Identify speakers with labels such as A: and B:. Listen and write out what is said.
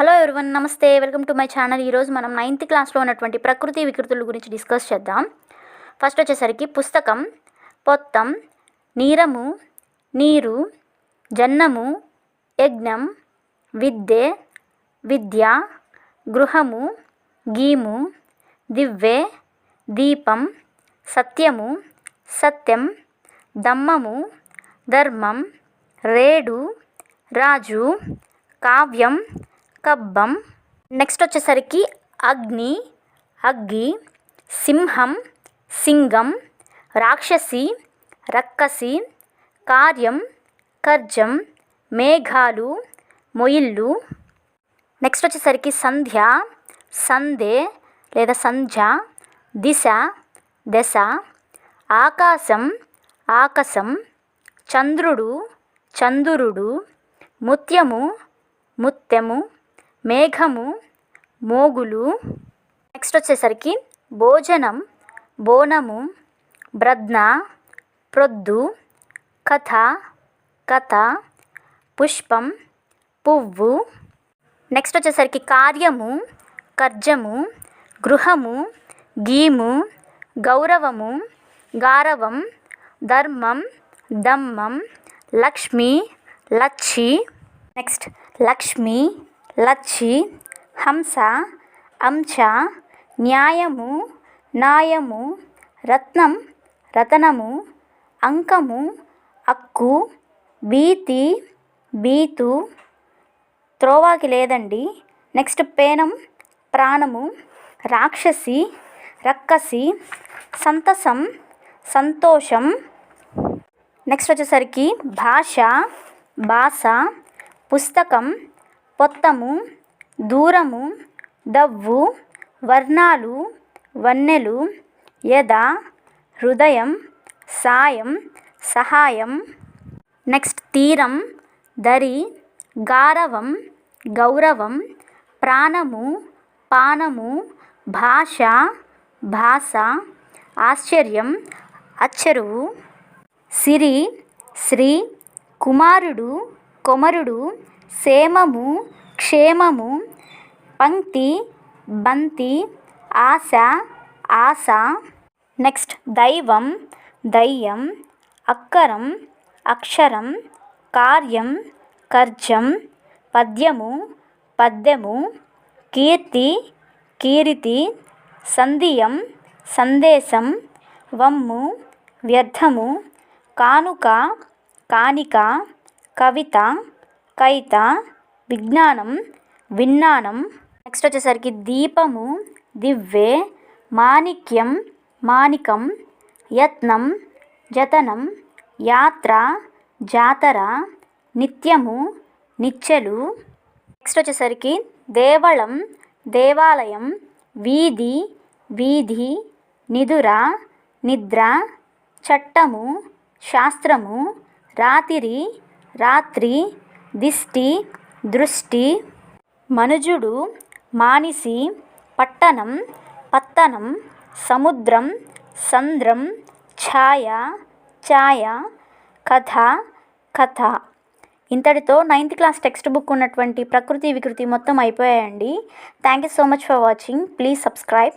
A: Hello everyone నమస్తే. Welcome to my channel ఈరోజు మనం నైన్త్ క్లాస్లో ఉన్నటువంటి ప్రకృతి వికృతుల గురించి డిస్కస్ చేద్దాం. ఫస్ట్ వచ్చేసరికి పుస్తకం పొత్తం నీరము నీరు జన్నము యజ్ఞం విద్యే విద్య గృహము గీము దివ్వే దీపం సత్యము సత్యం దమ్మము ధర్మం రేడు రాజు కావ్యం కబ్బం. నెక్స్ట్ వచ్చేసరికి అగ్ని. అగ్గి సింహం సింగం రాక్షసి రక్కసి కార్యం కర్జం మేఘాలు మొయిళ్ళు నెక్స్ట్ వచ్చేసరికి సంధ్య సందే లేదా సంధ్య దిశ దశ ఆకాశం ఆకాశం చంద్రుడు చంద్రుడు ముత్యము ముత్యము. మేఘము మోగులు. నెక్స్ట్ వచ్చేసరికి భోజనం బోనము బ్రద్న ప్రొద్దు కథ కథ పుష్పం పువ్వు. నెక్స్ట్ వచ్చేసరికి కార్యము కర్జము గృహము గీము గౌరవము గారవం ధర్మం దమ్మం లక్ష్మి లచ్చి. నెక్స్ట్ లక్ష్మి లచ్చి హంస అంశ న్యాయము న్యాయము రత్నం రతనము అంకము అక్కు భీతి బీతు త్రోవాకి లేదండి. నెక్స్ట్ పేనం ప్రాణము రాక్షసి రక్కసి సంతసం సంతోషం. నెక్స్ట్ వచ్చేసరికి భాష భాష పుస్తకం పొత్తము దూరము దవ్వు వర్ణాలు వన్నెలు యద హృదయం సాయం సహాయం. నెక్స్ట్ తీరం దరి గారవం గౌరవం ప్రాణము పానము భాష భాష ఆశ్చర్యం అచ్చరువు. సిరి శ్రీ కుమారుడు కొమరుడు సేమము క్షేమము పంక్తి బంతి ఆశ ఆశ. నెక్స్ట్ దైవం దయ్యం అక్కరం అక్షరం కార్యం కర్జం పద్యము పద్యము కీర్తి కీరితి సంధియం సందేశం వమ్ము వ్యర్థము కానుక కానిక కవిత కైత విజ్ఞానం విజ్ఞానం నెక్స్ట్ వచ్చేసరికి దీపము దివ్వే మాణిక్యం మాణికం యత్నం జతనం యాత్ర జాతర నిత్యము నిచ్చెలు. నెక్స్ట్ వచ్చేసరికి దేవళం దేవాలయం వీధి వీధి నిదుర నిద్ర చట్టము శాస్త్రము రాతిరి రాత్రి దిష్టి దృష్టి మనుజుడు మానిసి పట్టణం పత్తనం సముద్రం సంద్రం ఛాయ ఛాయ కథ కథ. ఇంతటితో నైన్త్ క్లాస్ టెక్స్ట్ బుక్ ఉన్నటువంటి ప్రకృతి వికృతి మొత్తం అయిపోయాయండి. Thank you so much for watching please subscribe